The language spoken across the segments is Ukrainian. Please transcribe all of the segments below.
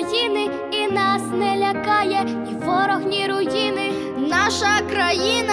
України і нас не лякає, ні ворог, ні руїни, наша країна.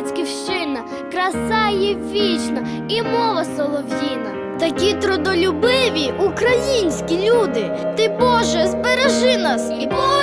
батьківщина, краса є вічна і мова солов'їна. Такі трудолюбиві українські люди, ти Боже, збережи нас і Боже.